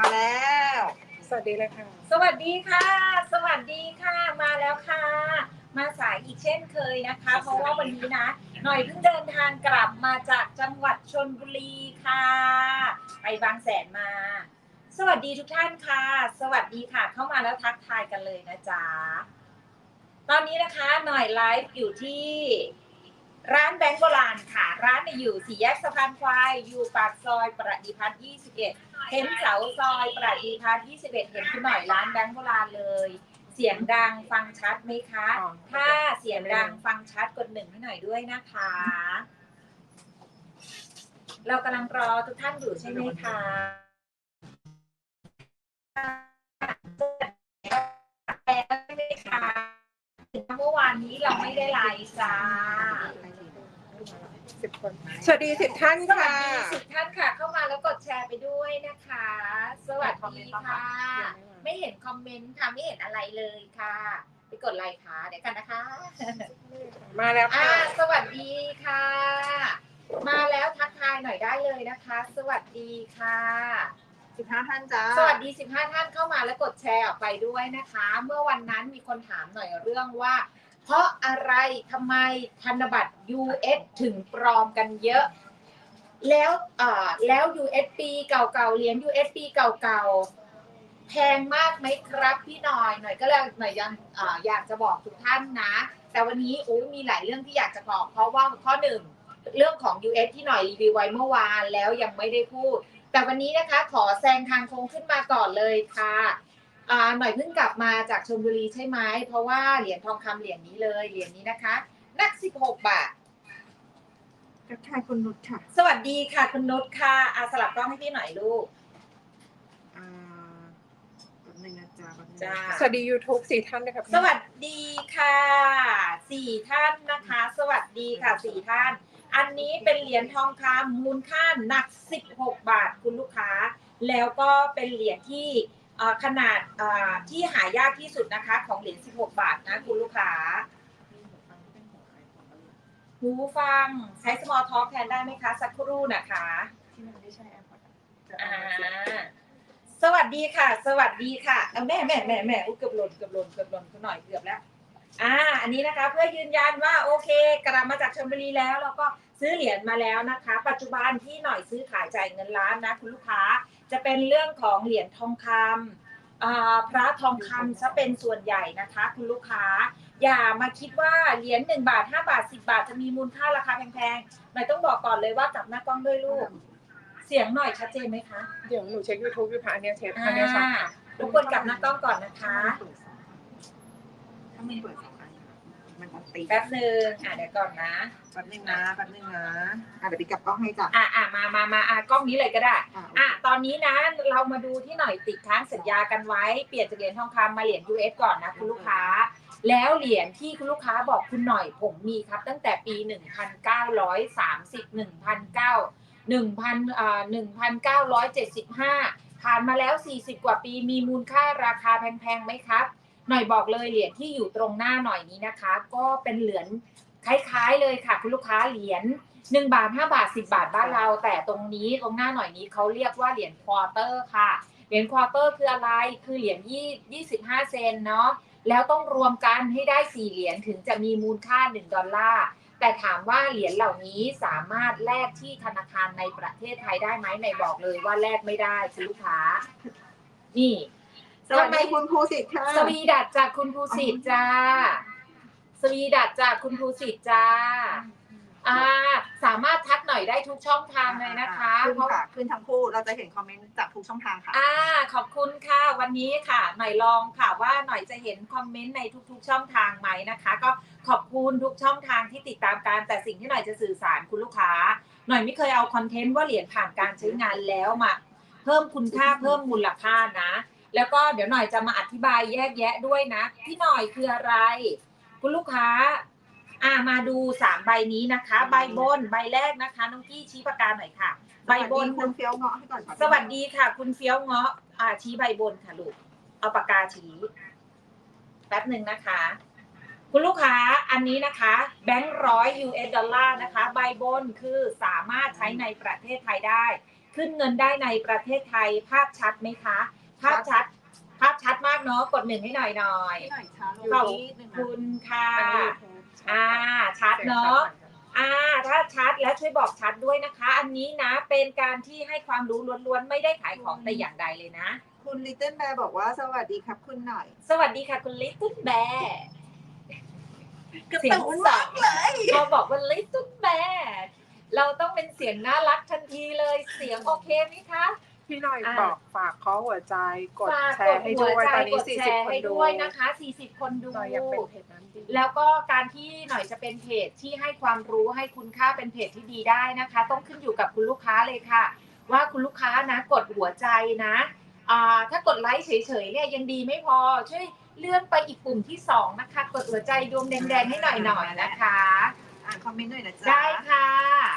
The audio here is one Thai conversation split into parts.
มาแล้ว สวัสดีเลยค่ะ สวัสดีค่ะ สวัสดีค่ะ มาแล้วค่ะ มาสายอีกเช่นเคยนะคะ เพราะว่าวันนี้นะ หน่อยเพิ่งเดินทางกลับมาจากจังหวัดชนบุรีค่ะ ไปบางแสนมา สวัสดีทุกท่านค่ะ สวัสดีค่ะ เข้ามาแล้วทักทายกันเลยนะจ๊ะ ตอนนี้นะคะหน่อยไลฟ์อยู่ที่ ร้านแบงก์โบราณค่ะ ร้านเนี่ยอยู่สี่แยกสะพานควาย อยู่ปากซอยประดิพัฒน์21 เห็นเสาซอยประดิพัฒน์21 เห็นคุณหน่อยร้านแบงก์โบราณเลย เสียงดังฟังชัดไหมคะ อ๋อ ถ้าเสียงดังฟังชัดกดหนึ่งให้หน่อยด้วยนะคะ เรากำลังรอทุกท่านอยู่ใช่ไหมคะแล้วใช่ไหมคะถึงเมื่อวานนี้เราไม่ได้ไลฟ์จ้า สิบคนสวัสดีสิบท่านสวัสค่ะ ดีสิบท่านค่ะ เข้ามาแล้วกดแชร์ไปด้วยนะคะ สวัสดีค่ะ ไม่เห็นคอมเมนต์ค่ะไม่เห็นอะไรเลยค่ะ ไปกดไลค์ค่ะเดี๋ยวกันนะคะมาแล้วอ่าค่ะ สวัสดีค่ะ มาแล้วทักทายหน่อยได้เลยนะคะ สวัสดีค่ะ สิบห้าท่านจ้าสวัสดี 15 ท่านเข้ามาแล้วกดแชร์ออกไปด้วยนะคะ เมื่อวันนั้นมีคนถามหน่อยเรื่องว่า เพราะอะไรทำไมธนบัตร US ถึงปลอมกันเยอะ แล้วแล้ว USP เก่าๆเหรียญ USP เก่าๆแพงมากไหมครับพี่หน่อยหน่อยก็เลยหน่อยยังออยากจะบอกทุกท่านนะ แต่วันนี้โอ้มีหลายเรื่องที่อยากจะบอก เพราะว่าข้อหนึ่งเรื่องของ US ที่หน่อยรีวิวไว้เมื่อวานแล้วยังไม่ได้พูด แต่วันนี้นะคะขอแซงทางโค้งขึ้นมาก่อนเลยค่ะ หน่อยเพิ่งกลับมาจากชลบุรีใช่ไหมเพราะว่าเหรียญทองคำเหรียญนี้เลยเหรียญนี้นะคะหนัก16บาททักทายคุณนุชค่ะ สวัสดีค่ะคุณนุชค่ะอาสลับกล้องให้พี่หน่อยลูกอ่าแป๊บนึงนะจ๊ะแป๊บนึงจ้าสวัสดี YouTube สี่ท่านนะครับสวัสดีค่ะสี่ท่านนะคะ สวัสดีค่ะสี่ท่าน อันนี้เป็นเหรียญทองคำมูลค่าหนัก 16 บาทคุณลูกค้า แล้วก็เป็นเหรียญที่เอ่อ ขนาดเอ่อที่หายากที่สุดนะคะของเหรียญ16 บาทนะคุณลูกค้าหูฟังใช้ small talk แทนได้ไหมคะ สักครู่นะคะที่มันไม่ใช่แอปพอร์ตจะอ่าเอาเสียงสวัสดีค่ะ สวัสดีค่ะเอาแม่แม่แม่แม่อุ๊ยเกือบหล่นเกือบหล่นเกือบหล่นคุณหน่อยเกือบแล้วอ่าอันนี้นะคะเพื่อยืนยันว่าโอเคกลับมาจากชลบุรีแล้วแล้วก็ซื้อเหรียญมาแล้วนะคะ ปัจจุบันที่หน่อยซื้อขายจ่ายเงินล้านนะคุณลูกค้า จะเป็นเรื่องของเหรียญทองคำอ่าพระทองคำจะเป็นส่วนใหญ่นะคะคุณลูกค้า อย่ามาคิดว่าเหรียญหนึ่งบาทห้าบาทสิบาทจะมีมูลค่าราคาแพงๆหน่อยต้องบอกก่อนเลยว่ากลับหน้ากล้องด้วยลูก เสียงหน่อยชัดเจนไหมคะ เดี๋ยวหนูเช็ค YouTube อยู่ค่ะอันเนี้ยเช็คอ่าอันเนี้ยชัดรบกวนกลับหน้ากล้องก่อนนะคะถ้ามันเปิดสองอัน มันต้องตีแป๊บหนึ่งอะเดี๋ยวก่อนนะแป๊บนึงนะแป๊บนึงนะอะเดี๋ยวไปกลับกล้องให้จ้ะอะอะมามามาอะกล้องนี้เลยก็ได้อะอะตอนนี้นะเรามาดูที่หน่อยติดค้างสัญญากันไว้เปลี่ยนจากเหรียญทองคำมาเหรียญ US ก่อนนะคุณลูกค้า แล้วเหรียญที่คุณลูกค้าบอกคุณหน่อยผมมีครับ ตั้งแต่ปี 1930 1,900 1,000อ่า1,975ผ่านมาแล้ว 40 กว่าปีมีมูลค่าราคาแพงๆไหมครับ หน่อยบอกเลยเหรียญที่อยู่ตรงหน้าหน่อยนี้นะคะ ก็เป็นเหรียญคล้ายๆเลยค่ะ คุณลูกค้าเหรียญหนึ่งบาทห้าบาทสิบาทบ้านเรา แต่ตรงนี้ตรงหน้าหน่อยนี้เขาเรียกว่าเหรียญควอเตอร์ค่ะ เหรียญควอเตอร์คืออะไรคือเหรียญยี่ยี่สิบห้าเซนเนาะแล้วต้องรวมกันให้ได้สี่เหรียญถึงจะมีมูลค่าหนึ่งดอลลาร์แต่ถามว่าเหรียญเหล่านี้สามารถแลกที่ธนาคารในประเทศไทยได้ไหมในบอกเลยว่าแลกไม่ได้คุณลูกค้านี่ สวัสดีคุณครูสิทธิ์ค่ะ สวีดัตจากคุณภูสิทธิ์จ้า สวีดัตจากคุณภูสิทธิ์จ้า อ่า สามารถทักหน่อยได้ทุกช่องทางเลยนะคะขึ้นเพราะค่ะขึ้นทั้งคู่เราจะเห็นคอมเมนต์จากทุกช่องทางค่ะ อ่า ขอบคุณค่ะ วันนี้ค่ะ หน่อยลองค่ะว่าหน่อยจะเห็นคอมเมนต์ในทุก ๆ ช่องทางไหมนะคะ ก็ขอบคุณทุกช่องทางที่ติดตามการแต่สิ่งที่หน่อยจะสื่อสารคุณลูกค้า หน่อยไม่เคยเอาคอนเทนต์ว่าเหรียญผ่านการใช้งานแล้วมา เพิ่มคุณค่าเพิ่มมูลค่านะ แล้วก็เดี๋ยวหน่อยจะมาอธิบายแยกแยะด้วยนะ พี่หน่อยคืออะไร คุณลูกค้า อ่ามาดูสามใบนี้นะคะ ใบบนใบแรกนะคะ น้องกี้ชี้ปากกาหน่อยค่ะ ใบบนคุณเฟี้ยวเงาะให้ก่อนค่ะสวัสดีค่ะ คุณเฟี้ยวเงาะอ่าชี้ใบบนค่ะลูกเอาปากกาชี้แป๊บหนึ่งนะคะ คุณลูกค้าอันนี้นะคะแบงค์ร้อย US ดอลลาร์นะคะ ใบบนคือสามารถใช้ในประเทศไทยได้ ขึ้นเงินได้ในประเทศไทยภาพชัดไหมคะ ภาพชัด ภาพชัดมากเนาะ กดหนึ่งให้หน่อยหน่อยที่หน่อยช้าลงขอบนิดนึงนะคุณค่ะอันนี้ YouTube อ่า ชัดเนาะ อ่า ถ้าชัดแล้วช่วยบอกชัดด้วยนะคะ อันนี้นะเป็นการที่ให้ความรู้ล้วนๆ ไม่ได้ขายของแต่อย่างใดเลยนะ คุณลิตเติ้ลแบร์บอกว่าสวัสดีครับคุณหน่อย สวัสดีค่ะคุณลิตเติ้ลแบร์กระเสียงตุ้นสองเลยพอบอกว่าลิตเติ้ลแบร์เราต้องเป็นเสียงน่ารักทันทีเลย เสียงโอเคไหมคะ พี่หน่อยอะ บอกฝากขอหัวใจกดฝากแชกร์ดให้หัด้ววยใจตอนนี้กดแชร์40คนให้ดูด้วยนะคะ 40 คนดู หน่อยอยากเป็นเพจนั้นจริง แล้วก็การที่หน่อยจะเป็นเพจที่ให้ความรู้ให้คุณค่าเป็นเพจที่ดีได้นะคะ ต้องขึ้นอยู่กับคุณลูกค้าเลยค่ะ ว่าคุณลูกค้านะกดหัวใจนะอ่าถ้ากดไลค์เฉยๆเนี่ยยังดีไม่พอช่วยเลื่อนไปอีกปุ่มที่สองนะคะ กดหัวใจดวงแดงๆให้หน่อยหน่อยๆนะคะ อ่านคอมเมนต์หน่อยนะจ๊ะได้ค่ะ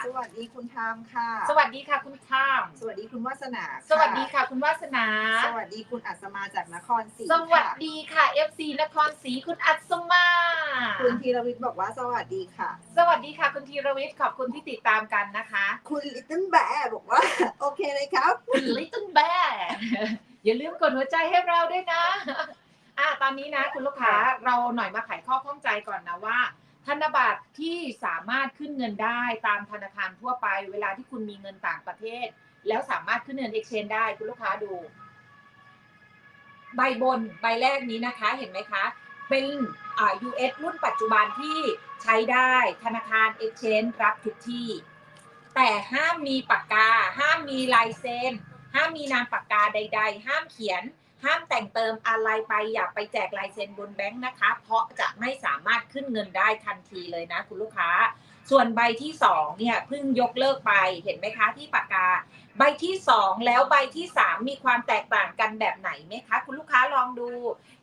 สวัสดีคุณทามค่ะ สวัสดีค่ะคุณทาม สวัสดีคุณวาสนาค่ะสวัสดีค่ะคุณวาสนา สวัสดีคุณอัศมาจากนครศรีสวัสค่ะดีค่ะ FC นครศรีคุณอัศมา คุณธีรวิทย์บอกว่าสวัสดีค่ะ สวัสดีค่ะคุณธีรวิทย์ขอบคุณที่ติดตามกันนะคะ คุณลิตเติ้ลแบร์บอกว่า โอเคเลยครับ คุณ Little Bear อย่าลืมกดหัวใจให้เราด้วยนะ อะตอนนี้นะ คุณลูกค้าเราหน่อยมาไขข้อข้องใจก่อนนะว่า ธนบัตรที่สามารถขึ้นเงินได้ตามธนาคารทั่วไป เวลาที่คุณมีเงินต่างประเทศ แล้วสามารถขึ้นเงิน exchange ได้คุณลูกค้าดู ใบบนใบแรกนี้นะคะเห็นไหมคะ เป็นอ่า US รุ่นปัจจุบันที่ใช้ได้ธนาคาร exchange รับทุกที่ แต่ห้ามมีปากกา ห้ามมีลายเซ็นห้ามมีนามปากกาใด ๆ ห้ามเขียน ห้ามแต่งเติมอะไรไปอย่าไปแจกลายเซ็นบนแบงค์นะคะ เพราะจะไม่สามารถขึ้นเงินได้ทันทีเลยนะคุณลูกค้า ส่วนใบที่สองเนี่ยเพิ่งยกเลิกไปเห็นไหมคะที่ปากกา ใบที่สองแล้วใบที่สามมีความแตกต่างกันแบบไหนไหมคะ คุณลูกค้าลองดู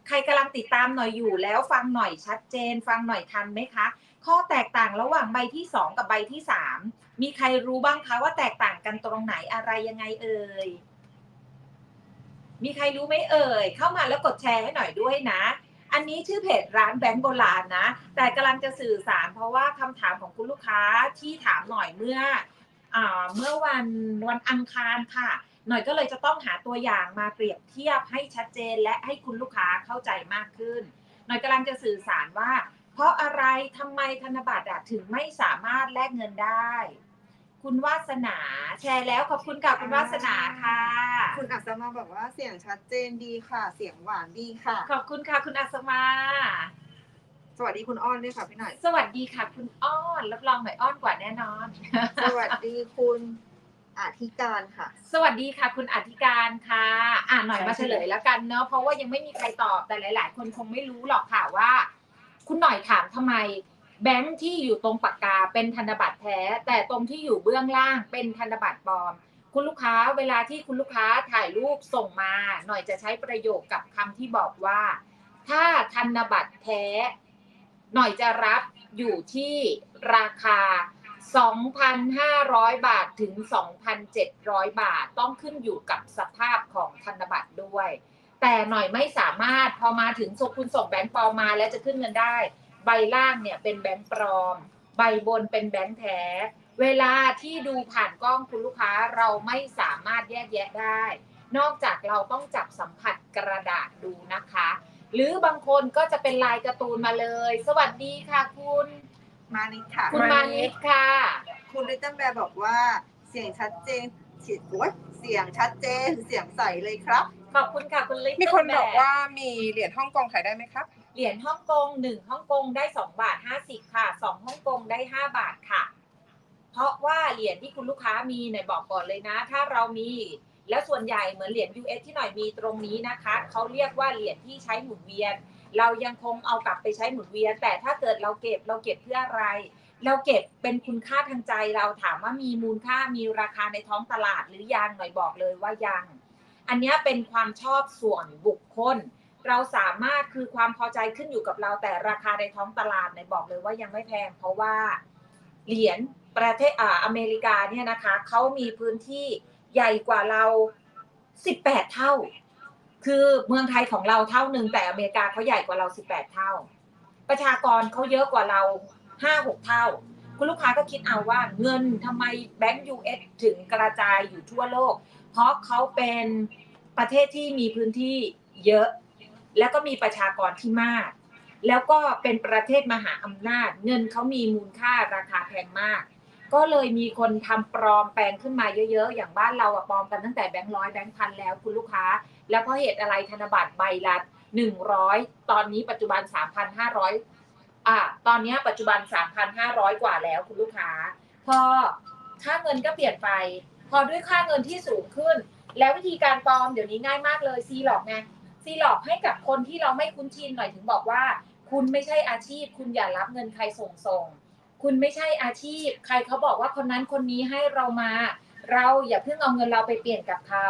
ใครกำลังติดตามหน่อยอยู่แล้วฟังหน่อยชัดเจน ฟังหน่อยทันไหมคะข้อแตกต่างระหว่างใบที่สองกับใบที่สามมีใครรู้บ้างคะว่าแตกต่างกันตรงไหนอะไรยังไงเอ่ย มีใครรู้ไหมเอ่ย เข้ามาแล้วกดแชร์ให้หน่อยด้วยนะ อันนี้ชื่อเพจร้านแบงก์โบราณนะ แต่กำลังจะสื่อสารเพราะว่าคำถามของคุณลูกค้าที่ถามหน่อยเมื่ออเมื่อวันวันอังคารค่ะ หน่อยก็เลยจะต้องหาตัวอย่างมาเปรียบเทียบให้ชัดเจนและให้คุณลูกค้าเข้าใจมากขึ้น หน่อยกำลังจะสื่อสารว่า เพราะอะไรทำไมธนบัตรถึงไม่สามารถแลกเงินได้ คุณวาสนาแชร์แล้วขอบคุณค่ะคุณวาสนาค่ะ คุณอัศมาบอกว่าเสียงชัดเจนดีค่ะ เสียงหวานดีค่ะ ขอบคุณค่ะคุณอัศมา สวัสดีคุณอ้อนด้วยค่ะพี่หน่อย สวัสดีค่ะ คุณอ้อนรับรองหน่อยอ้อนกว่าแน่นอน สวัสดีคุณอธิการค่ะ สวัสดีค่ะ คุณอธิการค่ะ อ่านหน่อยมาเฉลยแล้วกันเนาะเพราะว่ายังไม่มีใครตอบแต่หลาย ๆ คนคงไม่รู้หรอกค่ะว่า คุณหน่อยถามทำไม แบงค์ที่อยู่ตรงปากกาเป็นธนบัตรแท้ แต่ตรงที่อยู่เบื้องล่างเป็นธนบัตรปลอม คุณลูกค้าเวลาที่คุณลูกค้าถ่ายรูปส่งมา หน่อยจะใช้ประโยคกับคำที่บอกว่า ถ้าธนบัตรแท้ หน่อยจะรับอยู่ที่ราคา 2,500 บาทถึง 2,700 บาท ต้องขึ้นอยู่กับสภาพของธนบัตรด้วย แต่หน่อยไม่สามารถพอมาถึงส่งคุณส่งแบงค์ปลอมมาแล้วจะขึ้นเงินได้ ใบล่างเนี่ยเป็นแบงค์ปลอม ใบบนเป็นแบงค์แท้ เวลาที่ดูผ่านกล้องคุณลูกค้าเราไม่สามารถแยกแยะได้ นอกจากเราต้องจับสัมผัสกระดาษดูนะคะ หรือบางคนก็จะเป็นลายการ์ตูนมาเลย สวัสดีค่ะคุณมานิดค่ะ คุณมานิดค่ะ คุณลิตเติ้ลแบร์บอกว่าเสียงชัดเจนฉีดโอ๊ยเสียงชัดเจนเสียงใสเลยครับ ขอบคุณค่ะคุณลิมีคนบอกว่ามีเหรียญฮ่องกงขายได้ไหมครับ เหรียญฮ่องกงหนึ่งฮ่องกงได้สองบาทห้าสิบค่ะสองฮ่องกงได้ห้าบาทค่ะ เพราะว่าเหรียญที่คุณลูกค้ามีเนี่ยบอกก่อนเลยนะ ถ้าเรามีแล้วส่วนใหญ่เหมือนเหรียญ US ที่หน่อยมีตรงนี้นะคะเขาเรียกว่าเหรียญที่ใช้หมุนเวียน เรายังคงเอากลับไปใช้หมุนเวียน แต่ถ้าเกิดเราเก็บเราเก็บเพื่ออะไร เราเก็บเป็นคุณค่าทางใจเราถามว่ามีมูลค่ามีราคาในท้องตลาดหรือยังหน่อยบอกเลยว่ายัง อันนี้เป็นความชอบส่วนบุคคล เราสามารถคือความพอใจขึ้นอยู่กับเราแต่ราคาในท้องตลาดเนี่ยบอกเลยว่ายังไม่แพง เพราะว่าเหรียญประเทศอ่าอเมริกาเนี่ยนะคะเขามีพื้นที่ใหญ่กว่าเรา18เท่า คือเมืองไทยของเราเท่าหนึ่งแต่อเมริกาเขาใหญ่กว่าเรา18เท่า ประชากรเขาเยอะกว่าเรา5-6เท่า คุณลูกค้าก็คิดเอาว่าเงินทำไมแบงก์ US ถึงกระจายอยู่ทั่วโลก เพราะเขาเป็นประเทศที่มีพื้นที่เยอะ แล้วก็มีประชากรที่มาก แล้วก็เป็นประเทศมหาอำนาจ เงินเขามีมูลค่าราคาแพงมาก ก็เลยมีคนทำปลอมแปลงขึ้นมาเยอะ ๆ อย่างบ้านเราอะปลอมกันตั้งแต่แบงค์ร้อยแบงค์พันแล้วคุณลูกค้า แล้วเพราะเหตุอะไรธนบัตรใบละหนึ่งร้อยตอนนี้ปัจจุบันสามพันห้าร้อยอ่าตอนนี้ปัจจุบันสามพันห้าร้อยกว่าแล้วคุณลูกค้า พอค่าเงินก็เปลี่ยนไป พอด้วยค่าเงินที่สูงขึ้น แล้ววิธีการปลอมเดี๋ยวนี้ง่ายมากเลยซีหลอกไง ซีหลอกให้กับคนที่เราไม่คุ้นชินหน่อยถึงบอกว่า คุณไม่ใช่อาชีพ คุณอย่ารับเงินใครส่งส่ง คุณไม่ใช่อาชีพ ใครเขาบอกว่าคนนั้นคนนี้ให้เรามา เราอย่าเพิ่งเอาเงินเราไปเปลี่ยนกับเขา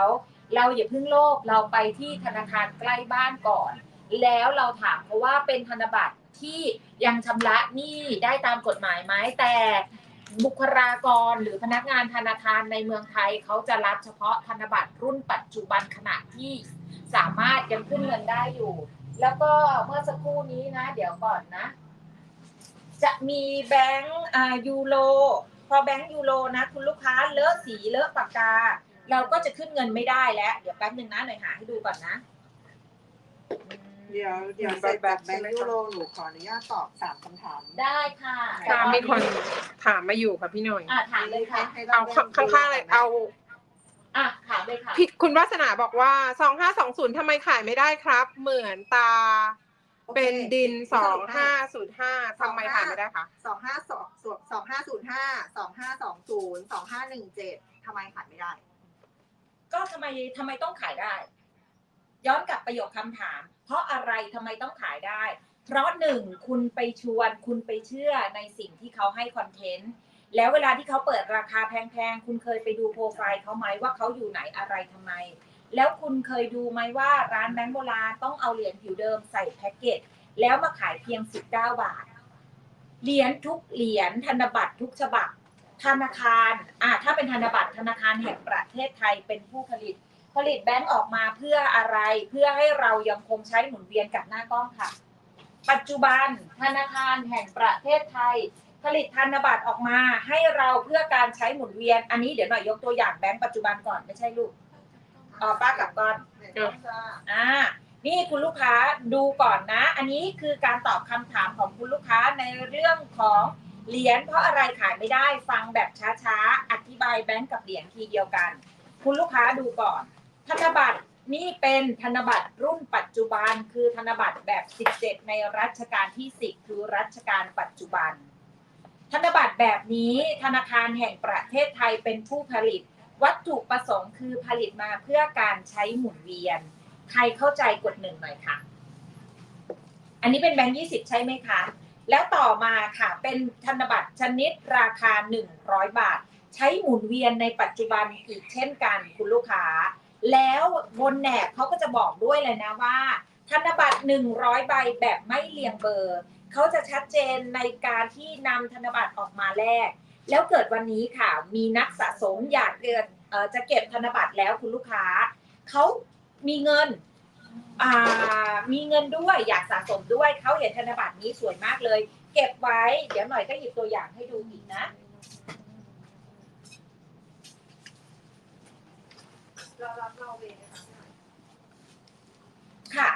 เราอย่าเพิ่งโลภเราไปที่ธนาคารใกล้บ้านก่อน แล้วเราถามเขาว่าเป็นธนบัตรที่ยังชำระหนี้ได้ตามกฎหมายไหมแต่บุคลากรหรือพนักงานธนาคารในเมืองไทยเขาจะรับเฉพาะธนบัตรรุ่นปัจจุบันขณะที่ สามารถยังขึ้นเงินได้อยู่ แล้วก็เมื่อสักครู่นี้นะ เดี๋ยวก่อนนะ จะมีแบงก์อ่ายูโรพอแบงก์ยูโรนะคุณลูกค้าเลอะสีเลอะปากกา เราก็จะขึ้นเงินไม่ได้แล้ว เดี๋ยวแป๊บนึงนะหน่อยหาให้ดูก่อนนะ เดี๋ยวเดี๋ยวเสร็จจากแบงค์ยูโรหนูขออนุญาตตอบสามคำถาม ได้ค่ะค่ะมีคนถามมาอยู่ค่ะพี่หน่อยอะถามเลยค่ะ ให้เอาข้างๆเลยเอา อะถามเลยค่ะพี่คุณวาสนาบอกว่าสองห้าสองศูนย์ทำไมขายไม่ได้ครับ เหมือนตา เป็นดินสองห้าศูนย์ห้าทำไมขายไม่ได้คะสองห้าสองสองห้าศูนย์ห้าสองห้าสองศูนย์สองห้าหนึ่งเจ็ดทำไมขายไม่ได้ ก็ทำไมทำไมต้องขายได้ ย้อนกลับประโยคคำถาม เพราะอะไรทำไมต้องขายได้ เพราะหนึ่งคุณไปชวนคุณไปเชื่อในสิ่งที่เขาให้คอนเทนต์ แล้วเวลาที่เขาเปิดราคาแพงๆ คุณเคยไปดูโปรไฟล์เขาไหมว่าเขาอยู่ไหนอะไรทำไม แล้วคุณเคยดูไหมว่าร้านแบงก์โบราณต้องเอาเหรียญผิวเดิมใส่แพ็กเกจแล้วมาขายเพียง 19 บาท เหรียญทุกเหรียญธนบัตรทุกฉบับ ธนาคารอ่าถ้าเป็นธนบัตรธนาคารแห่งประเทศไทยเป็นผู้ผลิต ผลิตแบงก์ออกมาเพื่ออะไร เพื่อให้เรายังคงใช้หมุนเวียนกับหน้ากล้องค่ะ ปัจจุบันธนาคารแห่งประเทศไทย ผลิตธนบัตรออกมาให้เราเพื่อการใช้หมุนเวียน อันนี้เดี๋ยวหน่อยยกตัวอย่างแบงก์ปัจจุบันก่อนไม่ใช่ลูกอ๋อป้ากลับก่อนอ่านี่คุณลูกค้าดูก่อนนะ อันนี้คือการตอบคำถามของคุณลูกค้าในเรื่องของเหรียญเพราะอะไรขายไม่ได้ฟังแบบช้าๆ อธิบายแบงก์กับเหรียญทีเดียวกัน คุณลูกค้าดูก่อน ธนบัตรนี่เป็นธนบัตรรุ่นปัจจุบัน คือธนบัตรแบบ 17 ในรัชกาลที่ 10 คือรัชกาลปัจจุบัน ธนบัตรแบบนี้ธนาคารแห่งประเทศไทยเป็นผู้ผลิต วัตถุประสงค์คือผลิตมาเพื่อการใช้หมุนเวียน ใครเข้าใจกดหนึ่งหน่อยค่ะ อันนี้เป็นแบงค์ยี่สิบใช่ไหมคะ แล้วต่อมาค่ะเป็นธนบัตรชนิดราคา 100 บาท ใช้หมุนเวียนในปัจจุบันอีกเช่นกันคุณลูกค้า แล้วบนแหนบเขาก็จะบอกด้วยเลยนะว่า ธนบัตร100ใบแบบไม่เรียงเบอร์ เขาจะชัดเจนในการที่นำธนบัตรออกมาแลกแล้วเกิดวันนี้ค่ะ มีนักสะสมอยากเกิดจะเก็บธนบัตรแล้วคุณลูกค้าเขามีเงินมีเงินด้วยอยากสะสมด้วยเขาเห็นธนบัตรนี้สวยมากเลย เก็บไว้ เดี๋ยวหน่อยก็หยิบตัวอย่างให้ดูอีกนะค่ะ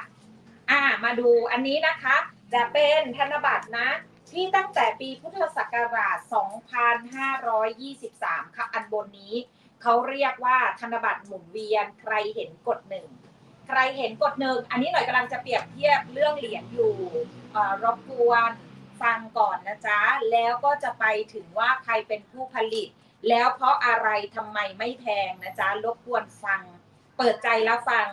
อ่า มาดูอันนี้นะคะ จะเป็นธนบัตรนะที่ตั้งแต่ปีพุทธศักราช 2523 ค่ะอันบนนี้ เขาเรียกว่าธนบัตรหมุนเวียน ใครเห็นกดหนึ่ง ใครเห็นกดหนึ่ง อันนี้หน่อยกำลังจะเปรียบเทียบเรื่องเหรียญอยู่รบกวนฟังก่อนนะจ๊ะ แล้วก็จะไปถึงว่าใครเป็นผู้ผลิต แล้วเพราะอะไรทำไมไม่แพงนะจ๊ะ รบกวนฟัง เปิดใจแล้วฟัง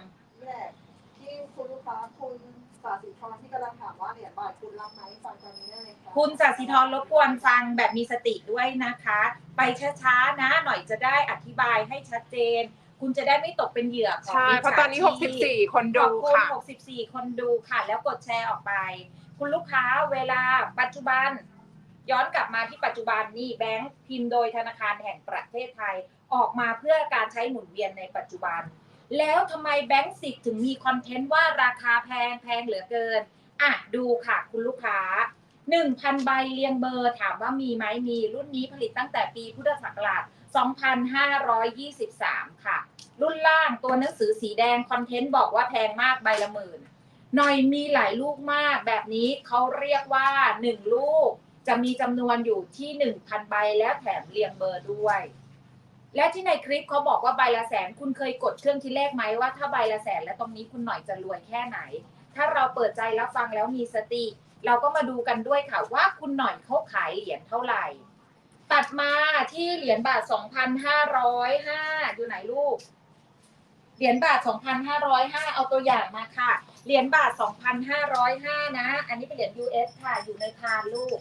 ที่คุณลูกค้าคุณ สาธิตรที่กำลังถามว่าเหรียญบาทคุณรับไหมฟังตอนนี้ได้เลยครับคุณสัสิธรรบกวนฟังแบบมีสติด้วยนะคะ ไปช้าๆนะ หน่อยจะได้อธิบายให้ชัดเจน คุณจะได้ไม่ตกเป็นเหยื่อของใช่มิจฉเพราะตอนนี้ชีพ 64 คนขดูอบคุณค่ะ64 คนดูค่ะ แล้วกดแชร์ออกไป คุณลูกค้าเวลาปัจจุบัน ย้อนกลับมาที่ปัจจุบันนี่แบงค์พิมพ์โดยธนาคารแห่งประเทศไทย ออกมาเพื่อการใช้หมุนเวียนในปัจจุบัน แล้วทำไมแบงค์สิบถึงมีคอนเทนต์ว่าราคาแพงแพงเหลือเกิน อะดูค่ะคุณลูกค้าหนึ่งพันใบเรียงเบอร์ถามว่ามีไหมมีรุ่นนี้ผลิตตั้งแต่ปีพุทธศักราช 2523 ค่ะ รุ่นล่างตัวหนังสือสีแดงคอนเทนต์บอกว่าแพงมากใบละหมื่นหน่อยมีหลายลูกมากแบบนี้เขาเรียกว่า 1 ลูกจะมีจำนวนอยู่ที่ 1,000 ใบแล้วแถมเรียงเบอร์ด้วย และที่ในคลิปเขาบอกว่าใบละแสน คุณเคยกดเครื่องคิดเลขไหมว่าถ้าใบละแสนแล้วตรงนี้คุณหน่อยจะรวยแค่ไหน ถ้าเราเปิดใจรับฟังแล้วมีสติ เราก็มาดูกันด้วยค่ะว่าคุณหน่อยเขาขายเหรียญเท่าไหร่ ตัดมาที่เหรียญบาท 2,505อยู่ไหนลูก เหรียญบาท 2,505 เอาตัวอย่างมาค่ะ เหรียญบาท 2,505 นะ อันนี้เป็นเหรียญ US ค่ะ อยู่ในคานลูก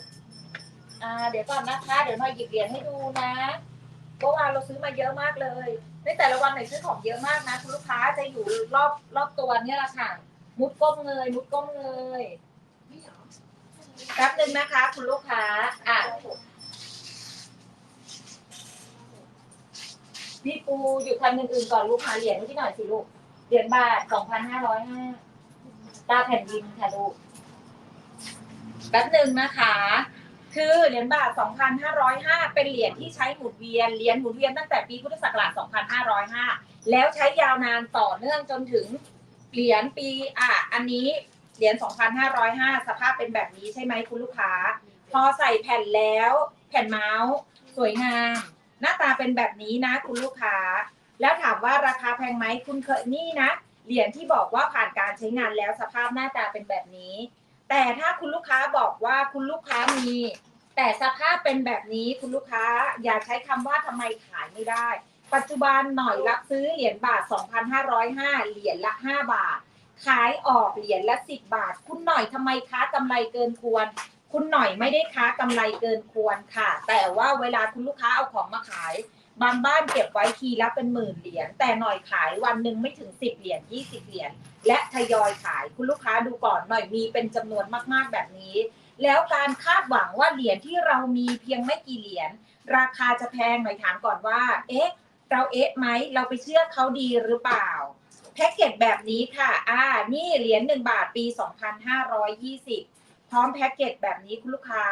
อ่า เดี๋ยวก่อนนะคะ เดี๋ยวหน่อยหยิบเหรียญให้ดูนะ เมื่อวานเราซื้อมาเยอะมากเลยในแต่ละวันหนซื้อของเยอะมากนะคุณลูกค้าจะอยู่รอบรอบตัวเนี่ยแหละค่ะ มุดก้มเงย มุดก้มเงยแป๊บหนึ่งนะคะ คุณลูกค้า อะพี่ปูหยุดทำเงินอื่นก่อนลูกค้าเหรียญให้พี่หน่อยสิลูกเหรียญบาทสองพันห้าร้อยห้าตาแผ่นดินค่ะลูกแป๊บหนึ่งนะคะ คือเหรียญบาท 2,505 เป็นเหรียญที่ใช้หมุนเวียน เหรียญหมุนเวียนตั้งแต่ปีพุทธศักราช 2,505 แล้วใช้ยาวนานต่อเนื่องจนถึงเหรียญปีอะอันนี้เหรียญ 2,505 สภาพเป็นแบบนี้ใช่ไหมคุณลูกค้า พอใส่แผ่นแล้วแผ่นเมาส์ สวยงาม หน้าตาเป็นแบบนี้นะคุณลูกค้า แล้วถามว่าราคาแพงไหมคุณเคยนี่นะ เหรียญที่บอกว่าผ่านการใช้งานแล้วสภาพหน้าตาเป็นแบบนี้ แต่ถ้าคุณลูกค้าบอกว่าคุณลูกค้ามี แต่สภาพเป็นแบบนี้คุณลูกค้าอย่าใช้คำว่าทำไมขายไม่ได้ ปัจจุบันหน่อยรับซื้อเหรียญบาท 2,505 เหรียญละ 5 บาท ขายออกเหรียญละ 10 บาท คุณหน่อยทำไมค้ากำไรเกินควร คุณหน่อยไม่ได้ค้ากำไรเกินควรค่ะ แต่ว่าเวลาคุณลูกค้าเอาของมาขาย บางบ้านเก็บไว้ทีละเป็นหมื่นเหรียญแต่หน่อยขายวันหนึ่งไม่ถึง 10 เหรียญ20 เหรียญ และทยอยขายคุณลูกค้าดูก่อนหน่อยมีเป็นจำนวนมากๆแบบนี้ แล้วการคาดหวังว่าเหรียญที่เรามีเพียงไม่กี่เหรียญราคาจะแพงหน่อยถามก่อนว่า เอ๊ะ เราเอ๊ะไหมเราไปเชื่อเขาดีหรือเปล่าแพ็กเกจแบบนี้ค่ะ อ่า นี่เหรียญ1บาทปี 2520 พร้อมแพ็กเกจแบบนี้คุณลูกค้า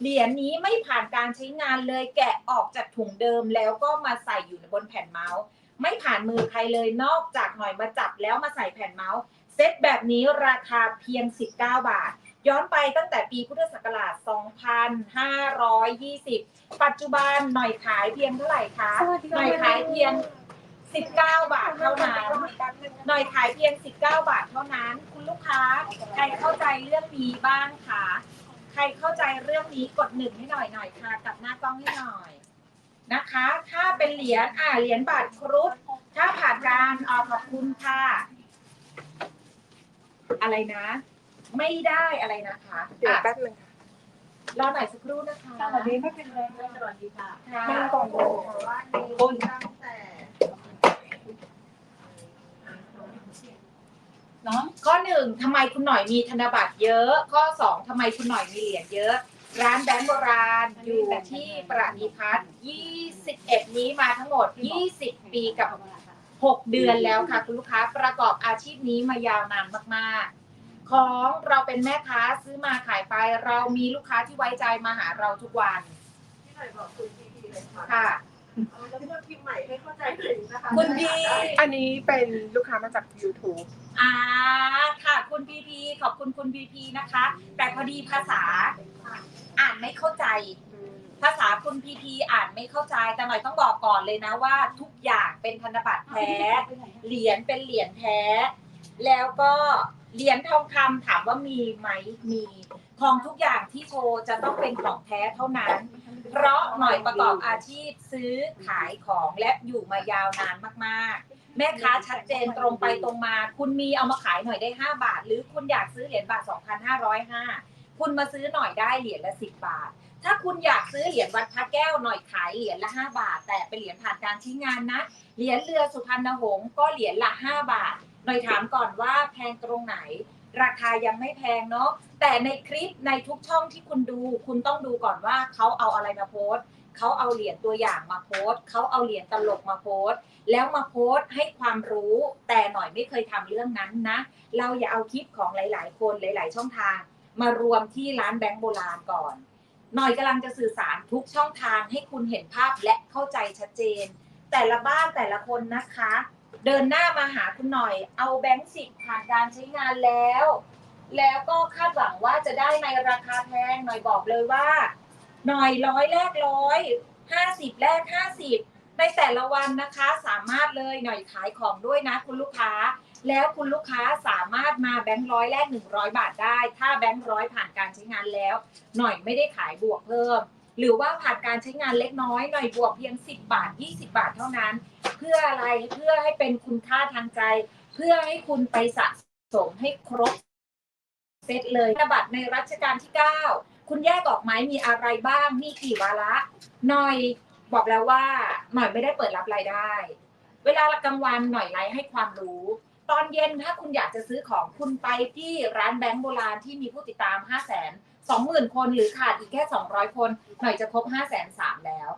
เหรียญนี้ไม่ผ่านการใช้งานเลยแกะออกจากถุงเดิมแล้วก็มาใส่อยู่บนแผ่นเมาส์ ไม่ผ่านมือใครเลยนอกจากหน่อยมาจับแล้วมาใส่แผ่นเมาส์เซ็ตแบบนี้ราคาเพียง 19 บาท ย้อนไปตั้งแต่ปีพุทธศักราช 2520 ปัจจุบันหน่อยขายเพียงเท่าไหร่คะ หน่อยขายเพียง 19 บาทเท่านั้น หน่อยขายเพียง 19 บาทเท่านั้น คุณลูกค้าใครเข้าใจเรื่องนี้บ้างคะ ใครเข้าใจเรื่องนี้กดหนึ่งให้หน่อยหน่อยค่ะกลับหน้ากล้องให้หน่อย นะคะ ถ้าเป็นเหรียญอ่าเหรียญบาทครุฑถ้าผ่านการอขอบคุณค่ะ อะไรนะ ไม่ได้อะไรนะคะเดี๋ยวอะแป๊บหนึงค่ะรอหน่อยสักครู่นะคะสวัสดีไม่เป็นไรสวัสดีค่ะค่ะนั่งก่อนเลยว่ามีตั้งแต่น้องข้อหนึ่งทำไมคุณหน่อยมีธนบัตรเยอะ ข้อสองทำไมคุณหน่อยมีเหรียญเยอะ ร้านแบงก์โบราณอยู่ที่ประดิพัฒน์21 นี้มาทั้งหมด 20 ปีกับ 6 เดือนแล้วค่ะ คุณลูกค้าประกอบอาชีพนี้มายาวนานมากๆ ของเราเป็นแม่ค้าซื้อมาขายไป เรามีลูกค้าที่ไว้ใจมาหาเราทุกวันที่หน่อยบอกคุณพี่พีเลยค่ะค่ะ แล้วเพื่อนพิมพ์ใหม่ให้เข้าใจหน่อยนะคะคุณพี อันนี้เป็นลูกค้ามาจาก YouTube อ่าค่ะคุณพีพีขอบคุณคุณพีพีนะคะ แต่พอดีภาษา อ่านไม่เข้าใจ ภาษาคุณพีพีอ่านไม่เข้าใจ แต่หน่อยต้องบอกก่อนเลยนะว่า ทุกอย่างเป็นธนบัตรแท้ เหรียญเป็นเหรียญแท้ แล้วก็เหรียญทองคำถามว่ามีไหมมีของทุกอย่างที่โชว์จะต้องเป็นของแท้เท่านั้น เพราะหน่อยประกอบอาชีพซื้อขายของและอยู่มายาวนานมากๆ แม่ค้าชัดเจนตรงไปตรงมา คุณมีเอามาขายหน่อยได้ 5 บาท หรือคุณอยากซื้อเหรียญบาท 2,505 คุณมาซื้อหน่อยได้เหรียญละ10บบาท ถ้าคุณอยากซื้อเหรียญวัดพระแก้วหน่อยขายเหรียญละ5บาท แต่เป็นเหรียญผ่านการใช้งานนะ เหรียญเรือสุพรรณหงส์ก็เหรียญละ5บาท หน่อยถามก่อนว่าแพงตรงไหน ราคายังไม่แพงเนาะ แต่ในคลิปในทุกช่องที่คุณดู คุณต้องดูก่อนว่าเขาเอาอะไรมาโพสต์เขาเอาเหรียญตัวอย่างมาโพสต์เขาเอาเหรียญตลกมาโพสต์แล้วมาโพสต์ให้ความรู้ แต่หน่อยไม่เคยทำเรื่องนั้นนะ เราอย่าเอาคลิปของหลาย ๆ คนหลาย ๆ ช่องทาง มารวมที่ร้านแบงก์โบราณก่อน หน่อยกำลังจะสื่อสารทุกช่องทางให้คุณเห็นภาพและเข้าใจชัดเจน แต่ละบ้านแต่ละคนนะคะ เดินหน้ามาหาคุณหน่อย เอาแบงค์สิบผ่านการใช้งานแล้ว แล้วก็คาดหวังว่าจะได้ในราคาแพงหน่อยบอกเลยว่า หน่อยร้อยแรกร้อยห้าสิบแรกห้าสิบในแต่ละวันนะคะสามารถเลยหน่อยขายของด้วยนะคุณลูกค้า แล้วคุณลูกค้าสามารถมาแบงค์ร้อยแรกหนึ่งร้อยบาทได้ ถ้าแบงค์ร้อยผ่านการใช้งานแล้ว หน่อยไม่ได้ขายบวกเพิ่ม หรือว่าผ่านการใช้งานเล็กน้อยหน่อยบวกเพียง 10 บาท 20 บาทเท่านั้น เพื่ออะไรเพื่อให้เป็นคุณค่าทางใจ เพื่อให้คุณไปสะสมให้ครบเซตเลยธนบัตรในรัชกาลที่ 9 คุณแยกออกไหมมีอะไรบ้าง มีกี่วาระ หน่อยบอกแล้วว่าหน่อยไม่ได้เปิดรับรายได้ เวลากลางวันหน่อยไลฟ์ให้ความรู้ ตอนเย็นถ้าคุณอยากจะซื้อของคุณไปที่ร้านแบงก์โบราณที่มีผู้ติดตาม 5 0 0 0 0 0 20,000 คนหรือขาดอีกแค่ 200 คน หน่อยจะครบ5 3 0 0 0แล้ว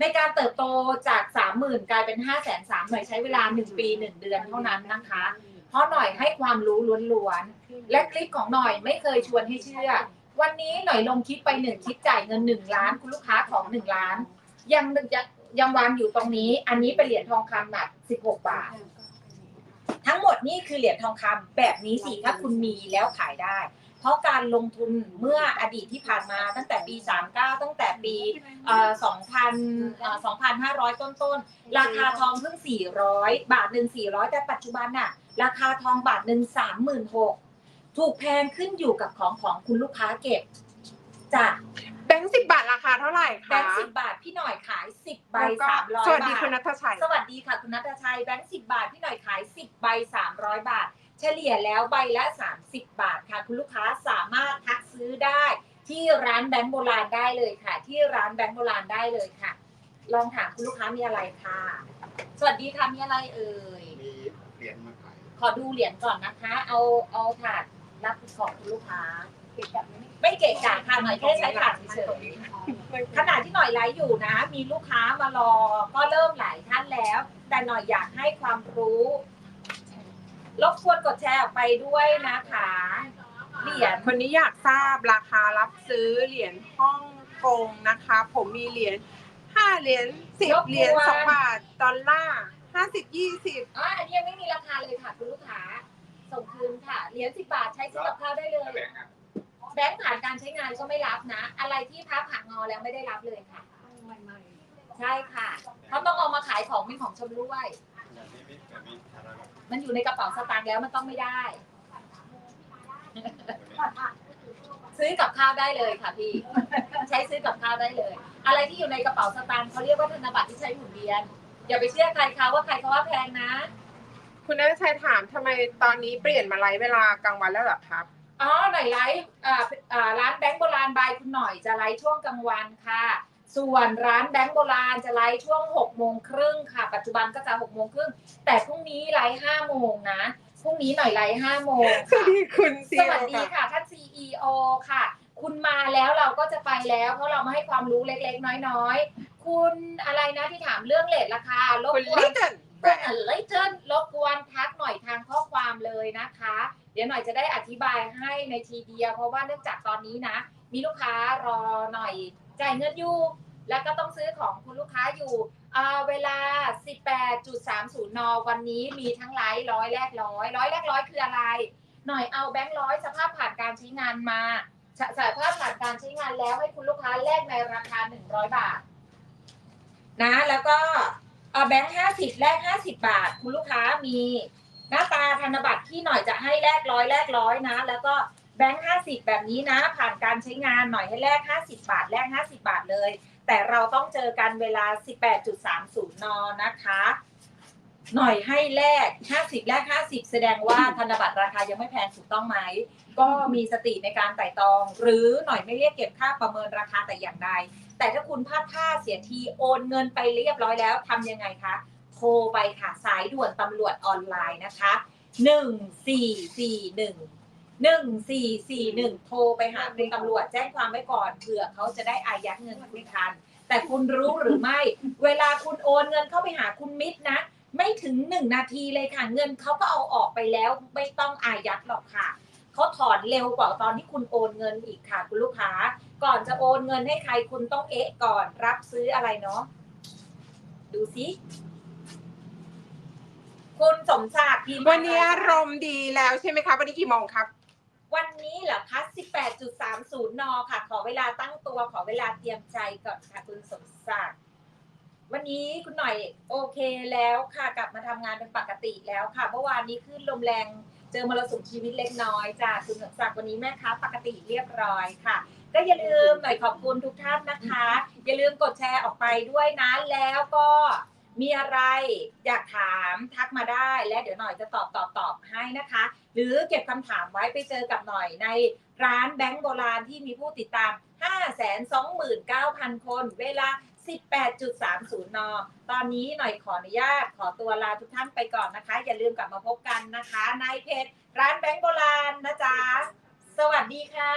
ในการเติบโตจาก 30,000 กลายเป็น5 3 0 0 0หน่อยใช้เวลา 1 ปี 1 เดือนเท่านั้นนะคะ เพราะหน่อยให้ความรู้ล้วนๆ และคลิปของหน่อยไม่เคยชวนให้เชื่อ วันนี้หน่อยลงคลิปไปหนึ่งคลิปจ่ายเงิน 1 ล้าน คุณลูกค้าของ 1 ล้าน ยังยังยังวางอยู่ตรงนี้ อันนี้เป็นเหรียญทองคำหนัก 16 บาท ทั้งหมดนี่คือเหรียญทองคำแบบนี้สิถ้าคุณมีแล้วขายได้ เพราะการลงทุนเมื่ออดีตที่ผ่านมาตั้งแต่ปี 39 ตั้งแต่ปีเอ่อ2,000เอ่อ2,500 ต้นๆ ราคาทองเพิ่ง 400 บาทหนึ่ง400 แต่ปัจจุบันน่ะ ราคาทองบาทหนึ่ง36,000ถูกแพงขึ้นอยู่กับของของคุณลูกค้าเก็บจ้ะแบงค์สิบบาทราคาเท่าไหร่แบคะงค์สิบบาทพี่หน่อยขาย10ใบแล้วก็300สวัสดีบาทคุณนัทชัย สวัสดีค่ะ คุณนัทชัยแบงค์สิบาท พี่หน่อยขาย10ใบ300บาท เฉลี่ยแล้วใบละ30บาทค่ะ คุณลูกค้าสามารถทักซื้อได้ ที่ร้านแบงค์โบราณได้เลยค่ะ ที่ร้านแบงค์โบราณได้เลยค่ะ ลองถามคุณลูกค้ามีอะไรค่ะ สวัสดีค่ะมีอะไรเอ่ยมีเหรียญมาขายขอดูเหรียญก่อนนะคะ เอาเอาถาดรับของคุณลูกค้า ไม่เกะกะค่ะหน่อยแค่ใช้ถาดเฉยๆขณะที่หน่อยไลฟ์อยู่นะ มีลูกค้ามารอก็เริ่มหลายท่านแล้ว แต่หน่อยอยากให้ความรู้รบกวนกดแชร์ออกไปด้วยนะคะเหรียญคนนี้อยากทราบราคารับซื้อเหรียญฮ่องกงนะคะ ผมมีเหรียญห้าเหรียญสิบเหรียญสองบาทดอลลาร์ห้าสิบยี่สิบอะอันนี้ยังไม่มีราคาเลยค่ะคุณลูกค้าส่งคืนค่ะเหรียญสิบบาทใช้ซื้อกับข้าวได้เลย แบ่งครับแบงค์ผ่านการใช้งานก็ไม่รับนะ อะไรที่พับหักงอแล้วไม่ได้รับเลยค่ะ ใช่ค่ะเขาต้องเอามาขายของเป็นของชำร่วยแบบนี้มิแบบนี้อะไรแบบมันอยู่ในกระเป๋าสตางค์แล้วมันต้องไม่ได้ ซื้อกับข้าวได้เลยค่ะพี่ ใช้ซื้อกับข้าวได้เลย อะไรที่อยู่ในกระเป๋าสตางค์เขาเรียกว่าธนบัตรที่ใช้หมุนเวียนอย่าไปเชื่อใครค่ะว่าใครเขาว่าแพงนะ คุณนัทชัยถามทำไมตอนนี้เปลี่ยนมาไลฟ์เวลากลางวันแล้วเหรอครับ อ๋อหน่อยไลฟ์อ่าอ่าร้านแบงก์โบราณบายคุณหน่อยจะไลฟ์ช่วงกลางวันค่ะ ส่วนร้านแบงก์โบราณจะไลฟ์ช่วง6กโมงครึ่งค่ะ ปัจจุบันก็จะ6กโมงครึ่งแต่พรุ่งนี้ไลฟ์ห้าโมงนะพรุ่งนี้หน่อยไลฟ์ห้าโมงสวัสดีคุณซีสวัสดีค่ะท่าน CEO ค่ะ คุณมาแล้วเราก็จะไปแล้ว เพราะเรามาให้ความรู้เล็กๆ น้อยๆ คุณอะไรนะที่ถามเรื่องเลทราคารบคุณกวลินต เพื่อนอะไรเจิ้นรบกวนทักหน่อยทางข้อความเลยนะคะ เดี๋ยวหน่อยจะได้อธิบายให้ในทีเดียวเพราะว่าเนื่องจากตอนนี้นะ มีลูกค้ารอหน่อยจ่ายเงินอยู่ แล้วก็ต้องซื้อของคุณลูกค้าอยู่เวลา 18.30 น วันนี้มีทั้งไลฟ์ร้อยแรกร้อยร้อยแรกร้อยคืออะไร หน่อยเอาแบงค์ร้อยสภาพผ่านการใช้งานมาสสภาพผ่านการใช้งานแล้วให้คุณลูกค้าแลกในราคา 100 บาท นะ แล้วก็ เอาแบงค์ห้าสิบแลกห้าสิบบาท คุณลูกค้ามีหน้าตาธนบัตรที่หน่อยจะให้แลกร้อยแลกร้อยนะ แล้วก็แบงค์ห้าสิบแบบนี้นะ ผ่านการใช้งานหน่อยให้แลกห้าสิบาทแลกห้าสิบาทเลย แต่เราต้องเจอกันเวลา18.30นย์นนะคะ หน่อยให้แลก50แลก50แสดงว่าธนบัตรราคายังไม่แพงถูกต้องไหม ก็มีสติในการไต่ตอง หรือหน่อยไม่เรียกเก็บค่าประเมินราคาแต่อย่างใด แต่ถ้าคุณพลาดท่าเสียทีโอนเงินไปเรียบร้อยแล้วทำยังไงคะโทรไปค่ะสายด่วนตำรวจออนไลน์นะคะ1441 1441โทรไปหาคุณตำรวจแจ้งความไว้ก่อนเผื่อเขาจะได้อายัดเงินคุณทัน แต่คุณรู้หรือไม่ เวลาคุณโอนเงินเข้าไปหาคุณมิตรนะ ไม่ถึงหนึ่งนาทีเลยค่ะ เงินเขาก็เอาออกไปแล้วไม่ต้องอายัดหรอกค่ะ เขาถอนเร็วกว่าตอนที่คุณโอนเงินอีกค่ะคุณลูกค้า ก่อนจะโอนเงินให้ใครคุณต้องเอ๊ะก่อนรับซื้ออะไรเนาะดูสิคุณสมศักดิ์พิมพ์วันนี้อารมณ์ดีแล้วใช่ไหมคะวันนี้กี่โมงครับ วันนี้เหรอคะ 18.30 น ค่ะ ขอเวลาตั้งตัว ขอเวลาเตรียมใจก่อนค่ะ คุณสมศักดิ์ วันนี้คุณหน่อยโอเคแล้วค่ะ กลับมาทำงานเป็นปกติแล้วค่ะ เมื่อวานนี้ขึ้นลมแรง เจอมรสุมชีวิตเล็กน้อยจ้ะคุณสมศักดิ์วันนี้แม่ค้าปกติเรียบร้อยค่ะ ก็อย่าลืมหน่อยขอบคุณทุกท่านนะคะ อย่าลืมกดแชร์ออกไปด้วยนะแล้วก็มีอะไรอยากถามทักมาได้และเดี๋ยวหน่อยจะตอบตอบตอบให้นะคะ หรือเก็บคำถามไว้ไปเจอกับหน่อยในร้านแบงก์โบราณที่มีผู้ติดตาม 529,000 คน เวลา 18.30 น ตอนนี้หน่อยขออนุญาตขอตัวลาทุกท่านไปก่อนนะคะ อย่าลืมกลับมาพบกันนะคะในเพจร้านแบงก์โบราณนะจ๊ะ สวัสดีค่ะ